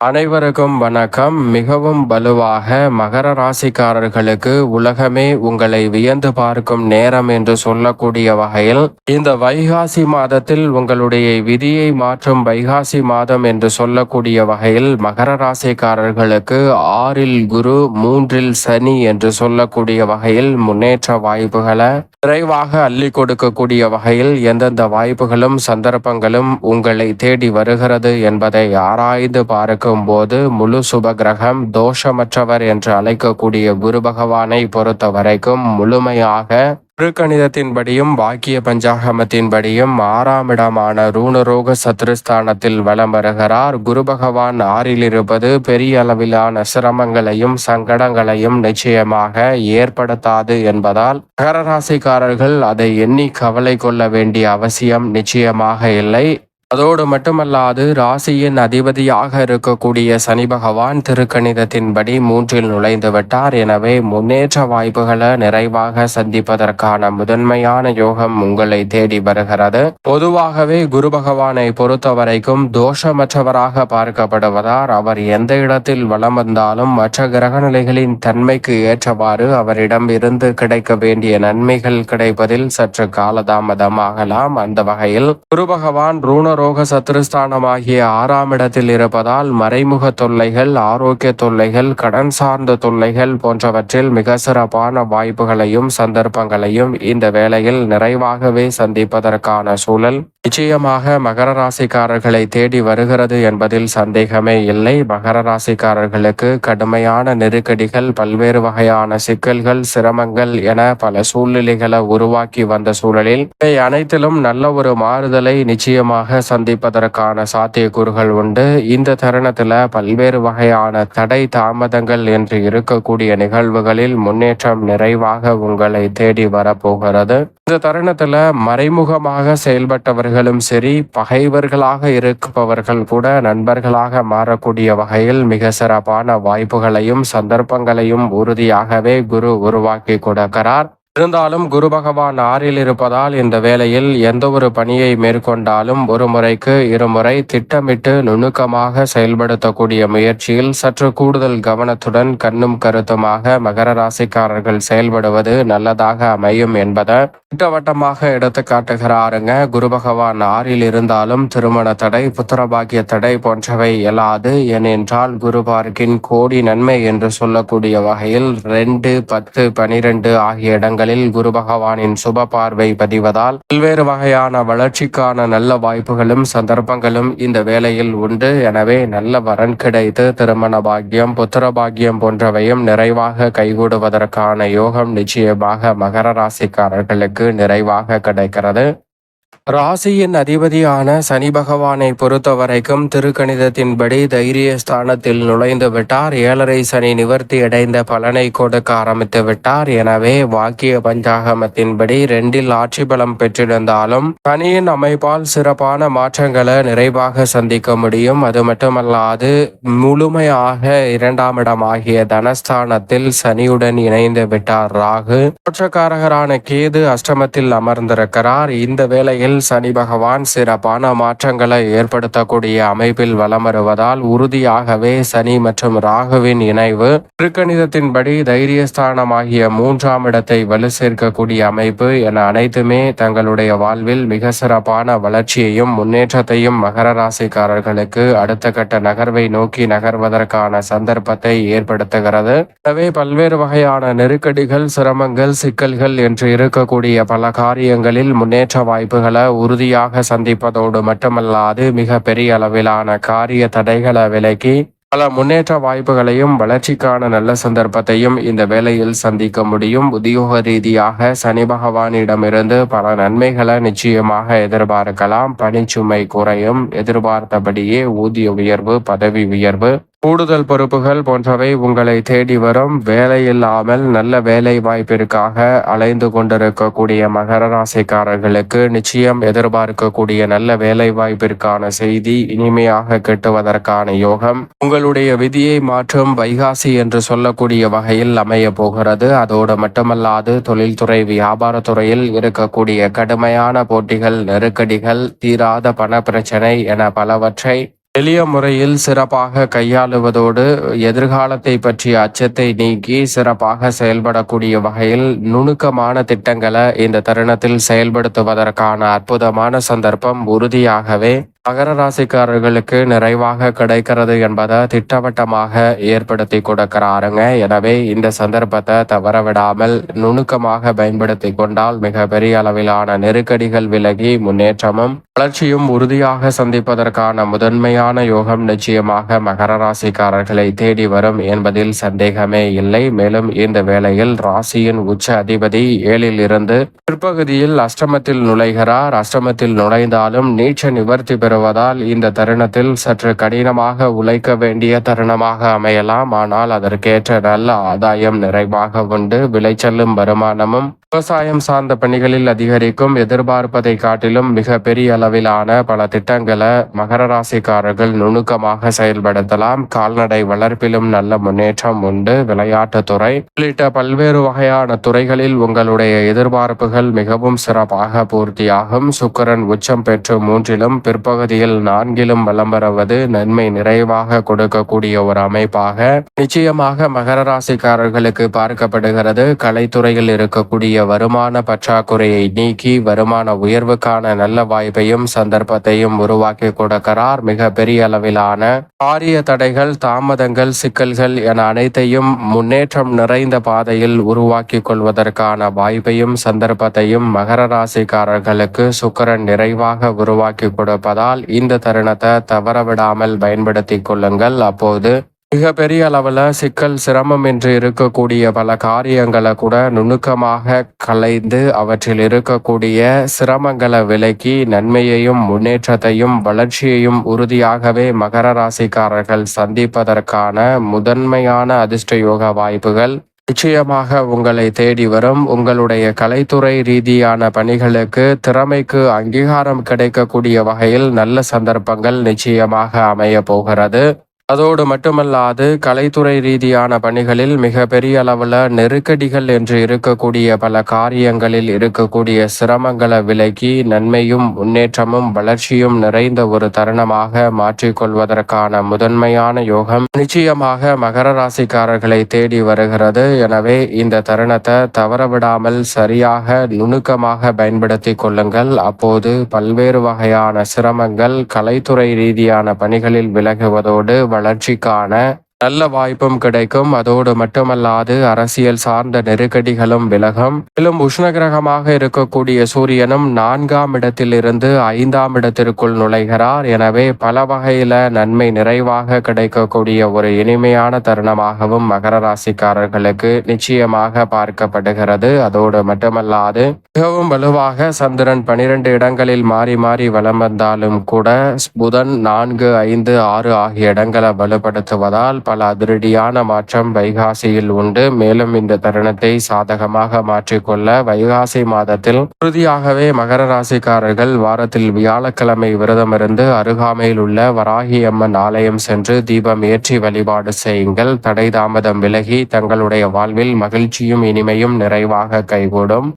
அனைவருக்கும் வணக்கம். மிகவும் வலுவாக மகர ராசிக்காரர்களுக்கு உலகமே உங்களை வியந்து பார்க்கும் நேரம் என்று சொல்லக்கூடிய வகையில் இந்த வைகாசி மாதத்தில் உங்களுடைய விதியை மாற்றும் வைகாசி மாதம் என்று சொல்லக்கூடிய வகையில் மகர ராசிக்காரர்களுக்கு ஆறில் குரு மூன்றில் சனி என்று சொல்லக்கூடிய வகையில் முன்னேற்ற வாய்ப்புகளை விரைவாக அள்ளி கொடுக்கக்கூடிய வகையில் எந்தெந்த வாய்ப்புகளும் சந்தர்ப்பங்களும் உங்களை தேடி வருகிறது என்பதை ஆராய்ந்து பார்க்க போது முழு சுப கிரகம் தோஷமற்றவர் என்று அழைக்கக்கூடிய குரு பகவானை பொறுத்த வரைக்கும் முழுமையாக திருக்கணிதத்தின்படியும் வாக்கிய பஞ்சாகமத்தின்படியும் ஆறாம் இடமான ரூணரோக சத்ருஸ்தானத்தில் வலம் வருகிறார். குரு பகவான் ஆறில் இருப்பது பெரிய அளவிலான சிரமங்களையும் சங்கடங்களையும் நிச்சயமாக ஏற்படுத்தாது என்பதால் மகர ராசிக்காரர்கள் அதை எண்ணி கவலை கொள்ள வேண்டிய அவசியம் நிச்சயமாக இல்லை. அதோடு மட்டுமல்லாது ராசியின் அதிபதியாக இருக்கக்கூடிய சனி பகவான் திருக்கணிதத்தின்படி மூன்றில் நுழைந்து விட்டார். எனவே முன்னேற்ற வாய்ப்புகளை நிறைவாக சந்திப்பதற்கான முதன்மையான யோகம் உங்களை தேடி வருகிறது. பொதுவாகவே குரு பகவானை பொறுத்த வரைக்கும் தோஷமற்றவராக பார்க்கப்படுவதால் அவர் எந்த இடத்தில் வளம் வந்தாலும் மற்ற கிரகநிலைகளின் தன்மைக்கு ஏற்றவாறு அவரிடம் இருந்து கிடைக்க வேண்டிய நன்மைகள் கிடைப்பதில் சற்று காலதாமதமாகலாம் அந்த வகையில் குரு பகவான் ரோக சத்ருஸ்தானமாகிய ஆறாம் இடத்தில் இருப்பதால் மறைமுக தொல்லைகள் ஆரோக்கிய தொல்லைகள் கடன் சார்ந்த தொல்லைகள் போன்றவற்றில் மிக சிறப்பான வாய்ப்புகளையும் சந்தர்ப்பங்களையும் இந்த வேளையில் நிறைவாகவே சந்திப்பதற்கான சூழல் நிச்சயமாக மகர ராசிக்காரர்களை தேடி வருகிறது என்பதில் சந்தேகமே இல்லை. மகர ராசிக்காரர்களுக்கு கடுமையான நெருக்கடிகள் பல்வேறு வகையான சிக்கல்கள் சிரமங்கள் என பல சூழ்நிலைகளை உருவாக்கி வந்த சூழலில் இவை அனைத்திலும் நல்ல ஒரு மாறுதலை நிச்சயமாக சந்திப்பதற்கான சாத்தியக்கூறுகள் உண்டு. இந்த தருணத்துல பல்வேறு வகையான தடை தாமதங்கள் என்று இருக்கக்கூடிய நிகழ்வுகளில் முன்னேற்றம் நிறைவாக உங்களை தேடி வரப்போகிறது. இந்த தருணத்துல மறைமுகமாக நண்பர்களும் சரி பகைவர்களாக இருப்பவர்கள் கூட நண்பர்களாக மாறக்கூடிய வகையில் மிக சிறப்பான வாய்ப்புகளையும் சந்தர்ப்பங்களையும் உறுதியாகவே குரு உருவாக்கி கொடுக்கிறார். இருந்தாலும் குரு பகவான் ஆறில் இருப்பதால் இந்த வேளையில் எந்த ஒரு பணியை மேற்கொண்டாலும் ஒரு முறைக்கு இருமுறை திட்டமிட்டு நுணுக்கமாக செயல்படுத்தக்கூடிய முயற்சியில் சற்று கூடுதல் கவனத்துடன் கண்ணும் கருத்துமாக மகர ராசிக்காரர்கள் செயல்படுவது நல்லதாக அமையும் என்பதை திட்டவட்டமாக எடுத்து காட்டுகிறாருங்க. குரு பகவான் ஆறில் இருந்தாலும் திருமண தடை புத்திரபாகிய தடை போன்றவை இயலாது. ஏனென்றால் குரு பார்க்கின் கோடி நன்மை என்று சொல்லக்கூடிய வகையில் ரெண்டு பத்து பனிரெண்டு ஆகிய இடங்களில் குரு பகவானின் சுப பார்வை பதிவதால் பல்வேறு வகையான வளர்ச்சிக்கான நல்ல வாய்ப்புகளும் சந்தர்ப்பங்களும் இந்த வேளையில் உண்டு. எனவே நல்ல வரன் கிடைத்து திருமண பாக்கியம் புத்திர பாக்கியம் போன்றவையும் நிறைவாக கைகூடுவதற்கான யோகம் நிச்சயமாக மகர ராசிக்காரர்களுக்கு நிறைவாக கிடைக்கிறது. ராசியின் அதிபதியான சனி பகவானை பொறுத்த வரைக்கும் திருக்கணிதத்தின்படி தைரிய ஸ்தானத்தில் நுழைந்து விட்டார். ஏழரை சனி நிவர்த்தி அடைந்த பலனை கொடுக்க ஆரம்பித்து விட்டார். எனவே வாக்கிய பஞ்சாகமத்தின்படி ரெண்டில் ஆட்சி பலம் பெற்றிருந்தாலும் சனியின் அமைப்பால் சிறப்பான மாற்றங்களை நிறைவாக சந்திக்க முடியும். அது மட்டுமல்லாது முழுமையாக இரண்டாம் இடம் ஆகிய தனஸ்தானத்தில் சனியுடன் இணைந்து விட்டார் ராகு. தோற்றக்காரகரான கேது அஷ்டமத்தில் அமர்ந்திருக்கிறார். இந்த வேலை வேளையில் சனி பகவான் சிறப்பான மாற்றங்களை ஏற்படுத்தக்கூடிய அமைப்பில் வலம் வருவதால் உறுதியாகவே சனி மற்றும் ராகுவின் இணைவு திருக்கணிதத்தின்படி தைரியஸ்தானமாகிய மூன்றாம் இடத்தை வலு சேர்க்கக்கூடிய அமைப்பு என அனைத்துமே தங்களுடைய வாழ்வில் மிக சிறப்பான வளர்ச்சியையும் முன்னேற்றத்தையும் மகர ராசிக்காரர்களுக்கு அடுத்த கட்ட நகர்வை நோக்கி நகர்வதற்கான சந்தர்ப்பத்தை ஏற்படுத்துகிறது. எனவே பல்வேறு வகையான நெருக்கடிகள் சிரமங்கள் சிக்கல்கள் என்று இருக்கக்கூடிய பல காரியங்களில் முன்னேற்ற வாய்ப்புகள் உறுதியாக சந்திப்பதோடு மட்டுமல்லாது மிக பெரிய அளவிலான காரிய தடைகளை விலக்கி பல முன்னேற்ற வாய்ப்புகளையும் வளர்ச்சிக்கான நல்ல சந்தர்ப்பத்தையும் இந்த வேலையில் சந்திக்க முடியும். உத்தியோக ரீதியாக சனி பகவானிடமிருந்து பல நன்மைகளை நிச்சயமாக எதிர்பார்க்கலாம். பணிச்சுமை குறையும். எதிர்பார்த்தபடியே ஊதிய உயர்வு பதவி உயர்வு கூடுதல் பொறுப்புகள் போன்றவை உங்களை தேடி வரும். வேலையில்லாமல் நல்ல வேலை வாய்ப்பிற்காக அலைந்து கொண்டிருக்கக்கூடிய மகர ராசிக்காரர்களுக்கு நிச்சயம் எதிர்பார்க்கக்கூடிய நல்ல வேலை வாய்ப்பிற்கான செய்தி இனிமையாக கெட்டுவதற்கான யோகம். உங்களுடைய விதியை மாற்றும் வைகாசி என்று சொல்லக்கூடிய வகையில் அமைய போகிறது. அதோடு மட்டுமல்லாது தொழில்துறை வியாபாரத்துறையில் இருக்கக்கூடிய கடுமையான போட்டிகள் நெருக்கடிகள் தீராத பண பிரச்சனை என பலவற்றை எளிய முறையில் சிறப்பாக கையாளுவதோடு எதிர்காலத்தை பற்றிய அச்சத்தை நீக்கி சிறப்பாக செயல்படக்கூடிய வகையில் நுணுக்கமான திட்டங்களை இந்த தருணத்தில் செயல்படுத்துவதற்கான அற்புதமான சந்தர்ப்பம் உறுதியாகவே மகர ராசிக்காரர்களுக்கு நிறைவாக கிடைக்கிறது என்பதை திட்டவட்டமாக ஏற்படுத்தி கொடுக்கிறாருங்க. எனவே இந்த சந்தர்ப்பத்தை தவறவிடாமல் நுணுக்கமாக பயன்படுத்தி கொண்டால் மிக பெரிய அளவிலான நெருக்கடிகள் விலகி முன்னேற்றமும் வளர்ச்சியும் உறுதியாக சந்திப்பதற்கான முதன்மையான யோகம் நிச்சயமாக மகர ராசிக்காரர்களை தேடி வரும் என்பதில் சந்தேகமே இல்லை. மேலும் இந்த வேளையில் ராசியின் உச்ச அதிபதி ஏழில் இருந்து பிற்பகுதியில் அஷ்டமத்தில் நுழைகிறார். அஷ்டமத்தில் நுழைந்தாலும் நீச்ச நிவர்த்தி பெறுவதால் இந்த தருணத்தில் சற்று கடினமாக உழைக்க வேண்டிய தருணமாக அமையலாம். ஆனால் அதற்கேற்ற நல்ல ஆதாயம் நிறைவாக உண்டு. விளைச்சலும் வருமானமும் விவசாயம் சார்ந்த பணிகளில் அதிகரிக்கும். எதிர்பார்ப்பதை காட்டிலும் மிக பெரிய அளவிலான பல திட்டங்களை மகர ராசிக்காரர்கள் நுணுக்கமாக செயல்படுத்தலாம். கால்நடை வளர்ப்பிலும் நல்ல முன்னேற்றம் உண்டு. விளையாட்டுத்துறை உள்ளிட்ட பல்வேறு வகையான துறைகளில் உங்களுடைய எதிர்பார்ப்புகள் மிகவும் சிறப்பாக பூர்த்தியாகும். சுக்கரன் உச்சம் பெற்று மூன்றிலும் பகுதியில் நான்கிலும் வலம் பெறுவது நன்மை நிறைவாக கொடுக்கக்கூடிய ஒரு அமைப்பாக நிச்சயமாக மகர ராசிக்காரர்களுக்கு பார்க்கப்படுகிறது. கலைத்துறையில் இருக்கக்கூடிய வருமான பற்றாக்குறையை நீக்கி வருமான உயர்வுக்கான நல்ல வாய்ப்பையும் சந்தர்ப்பத்தையும் உருவாக்கி கொடுக்கிறார். மிக பெரிய அளவிலான காரிய தடைகள் தாமதங்கள் சிக்கல்கள் என அனைத்தையும் முன்னேற்றம் நிறைந்த பாதையில் உருவாக்கி கொள்வதற்கான வாய்ப்பையும் சந்தர்ப்பத்தையும் மகர ராசிக்காரர்களுக்கு சுக்கரன் நிறைவாக உருவாக்கி கொடுப்பதால் இந்த தருணத்தை தவறவிடாமல் பயன்படுத்தி கொள்ளுங்கள். அப்போது மிக பெரிய அளவில் சிக்கல் சிரமம் என்று இருக்கக்கூடிய பல காரியங்களை கூட நுணுக்கமாக கலைந்து அவற்றில் இருக்கக்கூடிய சிரமங்களை விலக்கி நன்மையையும் முன்னேற்றத்தையும் வளர்ச்சியையும் உறுதியாகவே மகர ராசிக்காரர்கள் சந்திப்பதற்கான முதன்மையான அதிர்ஷ்ட யோக வாய்ப்புகள் நிச்சயமாக உங்களை தேடி வரும். உங்களுடைய கலைத்துறை ரீதியான பணிகளுக்கு திறமைக்கு அங்கீகாரம் கிடைக்கக்கூடிய வகையில் நல்ல சந்தர்ப்பங்கள் நிச்சயமாக அமைய போகிறது. அதோடு மட்டுமல்லாது கலைத்துறை ரீதியான பணிகளில் மிக பெரிய அளவில் நெருக்கடிகள் என்று இருக்கக்கூடிய பல காரியங்களில் இருக்கக்கூடிய சிரமங்களை விலக்கி நன்மையும் முன்னேற்றமும் வளர்ச்சியும் நிறைந்த ஒரு தருணமாக மாற்றிக்கொள்வதற்கான முதன்மையான யோகம் நிச்சயமாக மகர ராசிக்காரர்களை தேடி வருகிறது. எனவே இந்த தருணத்தை தவறவிடாமல் சரியாக நுணுக்கமாக பயன்படுத்தி கொள்ளுங்கள். அப்போது பல்வேறு வகையான சிரமங்கள் கலைத்துறை ரீதியான பணிகளில் விலகுவதோடு வளர்ச்சிக்கான நல்ல வாய்ப்பும் கிடைக்கும். அதோடு மட்டுமல்லாது அரசியல் சார்ந்த நெருக்கடிகளும் விலகும். மேலும் உஷ்ணகிரகமாக இருக்கக்கூடிய சூரியனும் நான்காம் இடத்திலிருந்து ஐந்தாம் இடத்திற்குள் நுழைகிறார். எனவே பல வகையில நன்மை நிறைவாக கிடைக்கக்கூடிய ஒரு இனிமையான தருணமாகவும் மகர ராசிக்காரர்களுக்கு நிச்சயமாக பார்க்கப்படுகிறது. அதோடு மட்டுமல்லாது மிகவும் வலுவாக சந்திரன் பனிரெண்டு இடங்களில் மாறி மாறி வலம் வந்தாலும் கூட புதன் நான்கு ஐந்து ஆறு ஆகிய இடங்களை வலுப்படுத்துவதால் பல அதிரடியான மாற்றம் வைகாசியில் உண்டு. மேலும் இந்த தருணத்தை சாதகமாக மாற்றிக்கொள்ள வைகாசி மாதத்தில் உறுதியாகவே மகர ராசிக்காரர்கள் வாரத்தில் வியாழக்கிழமை விரதமிருந்து அருகாமையில் உள்ள வராகி அம்மன் ஆலயம் சென்று தீபம் ஏற்றி வழிபாடு செய்யுங்கள். தடை தாமதம் விலகி தங்களுடைய வாழ்வில் மகிழ்ச்சியும் இனிமையும் நிறைவாக கைகூடும்.